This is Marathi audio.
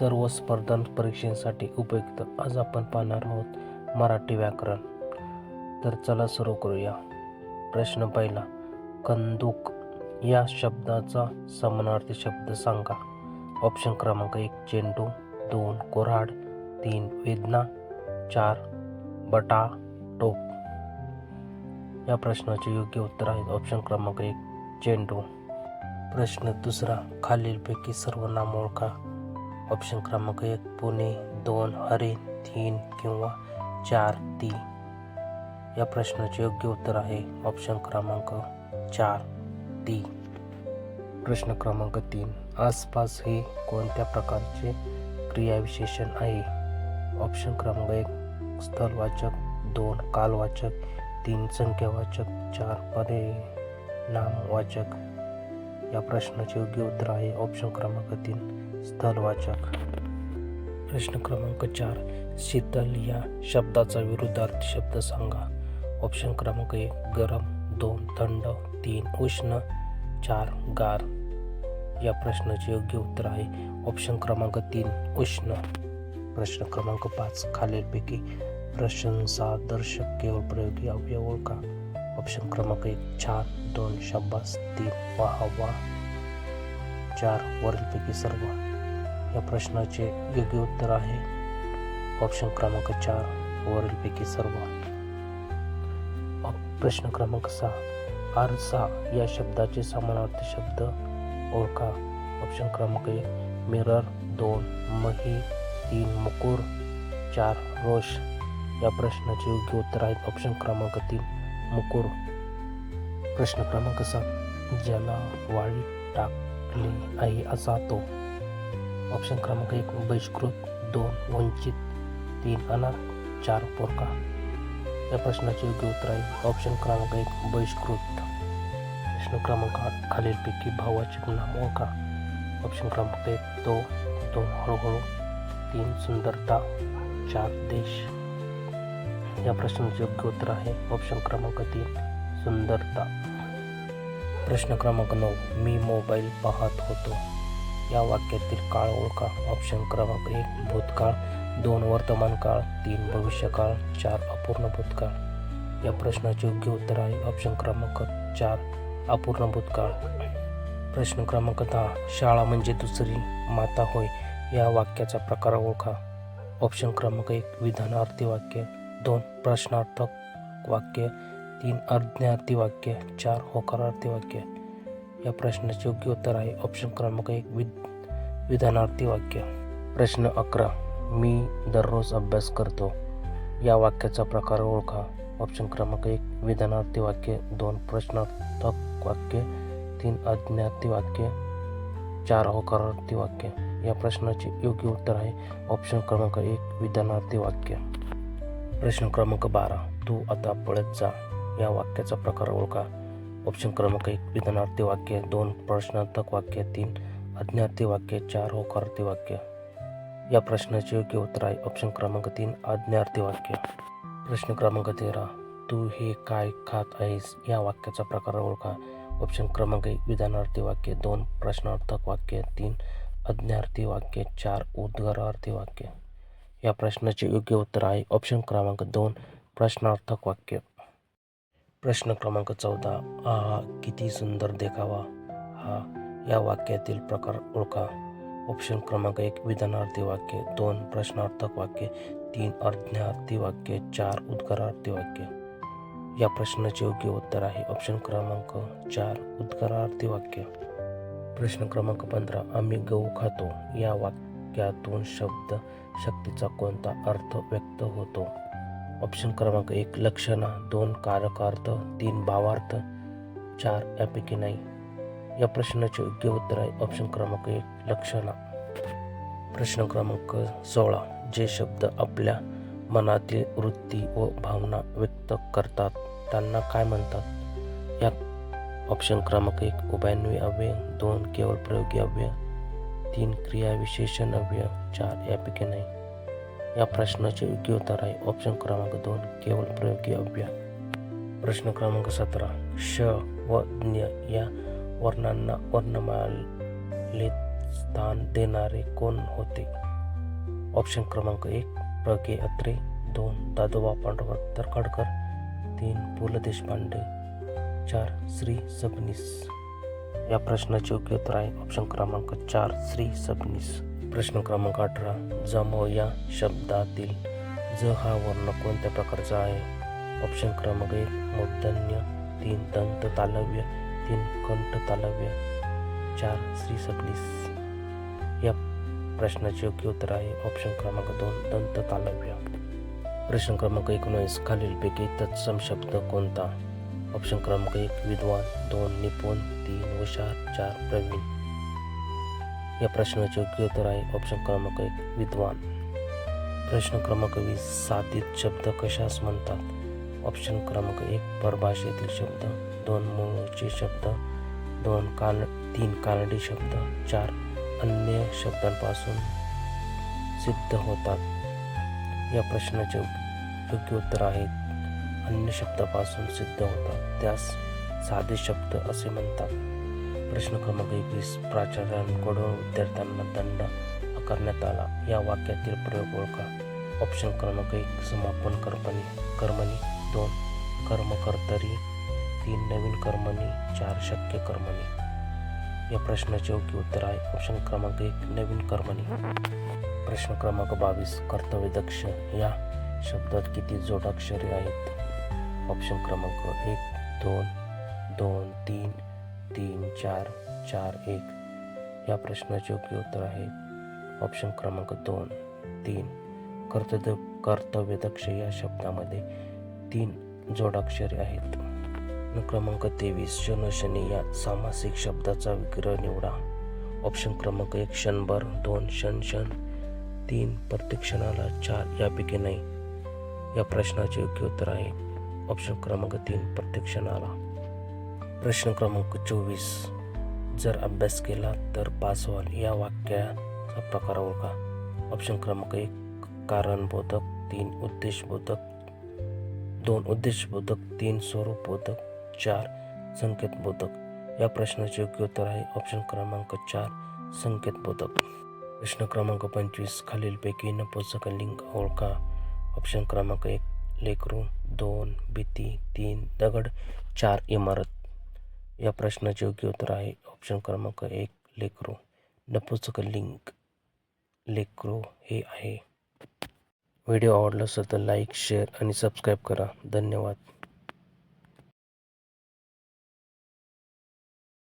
सर्व स्पर्धा परीक्षेसाठी उपयुक्त. आज आपण पाहणार आहोत मराठी व्याकरण. तर चला सुरू करूया. प्रश्न पहिला. कंदूक या शब्दाचा समानार्थी शब्द सांगा. ऑप्शन क्रमांक एक चेंडू दोन कोराड तीन वेदना चार बटा टोक या प्रश्नाचे योग्य उत्तर आहेत. ऑप्शन क्रमांक एक चेंडू. प्रश्न दुसरा. खालीलपैकी सर्व नाम ओळखा. ऑप्शन क्रमांक एक पुणे दोन हरिण तीन किंवा चार ती. या प्रश्नाचे योग्य उत्तर आहे ऑप्शन क्रमांक चार ती. प्रश्न क्रमांक तीन आसपास हे कोणत्या प्रकारचे क्रियाविशेषण आहे? ऑप्शन क्रमांक एक स्थलवाचक दोन कालवाचक तीन संख्यावाचक चार परिणामवाचक या प्रश्नाचे योग्य उत्तर आहे ऑप्शन क्रमांक तीन स्थलवाचक. प्रश्न क्रमांक चार. शीतल या शब्दाचा विरुद्धार्थी शब्द सांगा. ऑप्शन क्रमांक एक गरम. दोन थंड. तीन उष्ण. चार गार. या प्रश्नाचे योग्य उत्तर आहे. ऑप्शन क्रमांक तीन उष्ण. प्रश्न क्रमांक पाच खालीलपैकी. प्रशंसा दर्शक केवळ प्रयोगी अवयव ओळखा. ऑप्शन क्रमांक एक छान दोन शब्बास तीन वाह वाह. चार वरीलपैकी सर्व. या प्रश्नाचे योग्य उत्तर आहे. ऑप्शन क्रमांक चार वरीलपैकी सर्व प्रश्न क्रमांक सहा. आरसा या शब्दाचे समानार्थी शब्द ओळखा. ऑप्शन क्रमांक एक मिरर दोन मही तीन मुकुर चार रोष. या प्रश्नाचे योग्य उत्तर आहेत. ऑप्शन क्रमांक तीन मुकुर. प्रश्न क्रमांक सात ज्याला वाळी टाकली आहे असा तो. ऑप्शन क्रमांक एक बहिष्कृत दोन वंचित तीन अनाथ चार पोरका. या प्रश्नाचे योग्य उत्तर आहे. ऑप्शन क्रमांक एक बहिष्कृत. प्रश्न क्रमांक आठ खालीलपैकी भावाचे नाम ओळखा. ऑप्शन क्रमांक एक तो दोन हळूहळू. तीन सुंदरता. चार देश. या प्रश्नाचे योग्य उत्तर आहे. ऑप्शन क्रमांक तीन सुंदरता. प्रश्न क्रमांक नऊ मी मोबाईल पाहत होतो. या वाक्यातील काळ ओळखा. ऑप्शन क्रमांक एक भूतकाळ. दोन वर्तमान काळ तीन भविष्यकाळ. चार अपूर्ण भूतकाळ. या प्रश्नाचे योग्य उत्तर आहे ऑप्शन क्रमांक चार अपूर्ण भूतकाळ. प्रश्न क्रमांक दहा शाळा म्हणजे दुसरी माता होय या वाक्याचा प्रकार ओळखा. ऑप्शन क्रमांक एक विधानार्थी वाक्य. दोन प्रश्नार्थक वाक्य. तीन अर्ज्ञार्थी वाक्य. चार होकारार्थी वाक्य. या प्रश्नाचे योग्य उत्तर आहे. ऑप्शन क्रमांक एक विद विधानार्थी वाक्य. प्रश्न अकरा मी दररोज अभ्यास करतो. या वाक्याचा प्रकार ओळखा. ऑप्शन क्रमांक एक विधानार्थी वाक्य दोन प्रश्नार्थक वाक्य तीन अज्ञार्थी वाक्य चार होकारार्थी वाक्य. या प्रश्नाचे योग्य उत्तर आहे. ऑप्शन क्रमांक एक विधानार्थी वाक्य. प्रश्न क्रमांक बारा तू आता पळत जा. या वाक्याचा प्रकार ओळखा. ऑप्शन क्रमांक एक विधानार्थी वाक्य दोन प्रश्नार्थक वाक्य तीन आज्ञार्थी वाक्य चार होकारार्थी वाक्य. या प्रश्नाचे योग्य उत्तर आहे ऑप्शन क्रमांक तीन आज्ञार्थी वाक्य. प्रश्न क्रमांक तेरा तू हे काय खात आहेस? या वाक्याचा प्रकार ओळखा. ऑप्शन क्रमांक एक विधानार्थी वाक्य दोन प्रश्नार्थक वाक्य तीन अज्ञार्थी वाक्य चार उद्गारार्थी वाक्य. या प्रश्नाचे योग्य उत्तर आहे ऑप्शन क्रमांक दोन प्रश्नार्थक वाक्य. प्रश्न क्रमांक चौदा. आहा किती सुंदर देखावा. हा या वाक्यातील प्रकार ओळखा. ऑप्शन क्रमांक एक विधानार्थी वाक्य. दोन प्रश्नार्थक वाक्य. तीन अर्ज्ञार्थी वाक्य. चार उद्गारार्थी वाक्य. या प्रश्नाचे योग्य उत्तर आहे. ऑप्शन क्रमांक चार उद्गारार्थी वाक्य. प्रश्न क्रमांक पंधरा आम्ही गहू खातो. या वाक्यातून शब्द शक्तीचा कोणता अर्थ व्यक्त होतो? ऑप्शन क्रमांक एक लक्षणं. दोन कारकार्थ. तीन भावार्थ. चार यापैकी नाही. या प्रश्नाचे योग्य उत्तर आहे ऑप्शन क्रमांक एक लक्षणा. प्रश्न क्रमांक सोळा जे शब्द आपल्या मनातील वृत्ती व भावना व्यक्त करतात त्यांना काय म्हणतात? या ऑप्शन क्रमांक एक उभ्यान्वी अव्यय. दोन केवळ प्रयोगी अव्यय. तीन क्रियाविशेषण अव्यय. चार यापैकी नाही. या प्रश्नाचे योग्य उत्तर आहे. ऑप्शन क्रमांक दोन केवळ प्रयोगी अभ्यास प्रश्न क्रमांक सतरा श व ज्ञ या वर्णांना वर्णमालेत स्थान देणारे कोण होते? ऑप्शन क्रमांक एक प्रगे अत्रे. दोन दादोबा पांडुरंग तरखडकर. तीन पु ल देशपांडे. चार श्री सबनीस. या प्रश्नाचे योग्य उत्तर आहे. ऑप्शन क्रमांक चार श्री सबनीस. प्रश्न क्रमांक अठरा. जमो या शब्दातील ज हा वर्ण कोणत्या प्रकारचा आहे? ऑप्शन क्रमांक एक मूर्धन्य तीन दंत तालव्य. तीन कंठ तालव्य. चार श्री सबनीस या प्रश्नाचे योग्य उत्तर आहे. ऑप्शन क्रमांक दोन दंत तालव्य. प्रश्न क्रमांक एकोणीस खालीलपैकी तत्सम शब्द कोणता? ऑप्शन क्रमांक एक विद्वान. दोन निपुण. तीन हुशार. चार प्रवीण. या प्रश्नाचे योग्य उत्तर आहे. ऑप्शन क्रमांक एक विद्वान. प्रश्न क्रमांक वीस साधित शब्द कशास म्हणतात? ऑप्शन क्रमांक एक परभाषेतील शब्द. दोन मूळचे शब्द. दोन कान तीन कानडी शब्द. चार अन्य शब्दांपासून सिद्ध होतात. या प्रश्नाचे योग्य उत्तर आहेत अन्य शब्दापासून सिद्ध होतात. त्यास साधे शब्द असे म्हणतात. प्रश्न क्रमांक एकवीस प्राचार्यांकडून विद्यार्थ्यांना दंड आकारण्यात आला. या वाक्यातील प्रयोग ओळखा. ऑप्शन क्रमांक एक समापन कर्मणी कर्मणी. दोन कर्म कर्तरी तीन नवीन कर्मणी. चार शक्य कर्मणी. या प्रश्नाचे योग्य उत्तर आहे. ऑप्शन क्रमांक एक नवीन कर्मणी. प्रश्न क्रमांक बावीस कर्तव्यदक्ष या शब्दात किती जोडाक्षरे आहेत? ऑप्शन क्रमांक एक दोन दोन तीन तीन चार चार एक. या प्रश्नाचे योग्य उत्तर आहे. ऑप्शन क्रमांक दोन तीन. कर्तव्य कर्तव्यदक्ष या शब्दामध्ये तीन जोडाक्षरे आहेत. क्रमांक तेवीस शन शनी या सामासिक शब्दाचा विग्रह निवडा. ऑप्शन क्रमांक एक क्षणभर दोन क्षण क्षण तीन प्रत्येक क्षणाला चार यापैकी नाही. या प्रश्नाचे योग्य उत्तर आहे. ऑप्शन क्रमांक तीन प्रत्येक क्षणाला प्रश्न क्रमांक चोवीस. जर अभ्यास केला तर पास व्हाल. या वाक्याचा प्रकार ओळखा. ऑप्शन क्रमांक एक कारणबोधक. तीन उद्देशबोधक. दोन उद्देशबोधक. तीन स्वरूपबोधक. चार संकेतबोधक. या प्रश्नाचे योग्य उत्तर आहे. ऑप्शन क्रमांक चार संकेतबोधक. प्रश्न क्रमांक पंचवीस खालीलपैकी नपुंसकलिंग ओळखा. ऑप्शन क्रमांक एक लेकरू. दोन भीती. तीन दगड. चार इमारत. या प्रश्नाचे योग्य उत्तर आहे. ऑप्शन क्रमांक एक लेकरू. लिंक लेकरो हे आहे. व्हिडिओ आवडला असेल तर लाईक शेअर आणि सबस्क्राईब करा. धन्यवाद.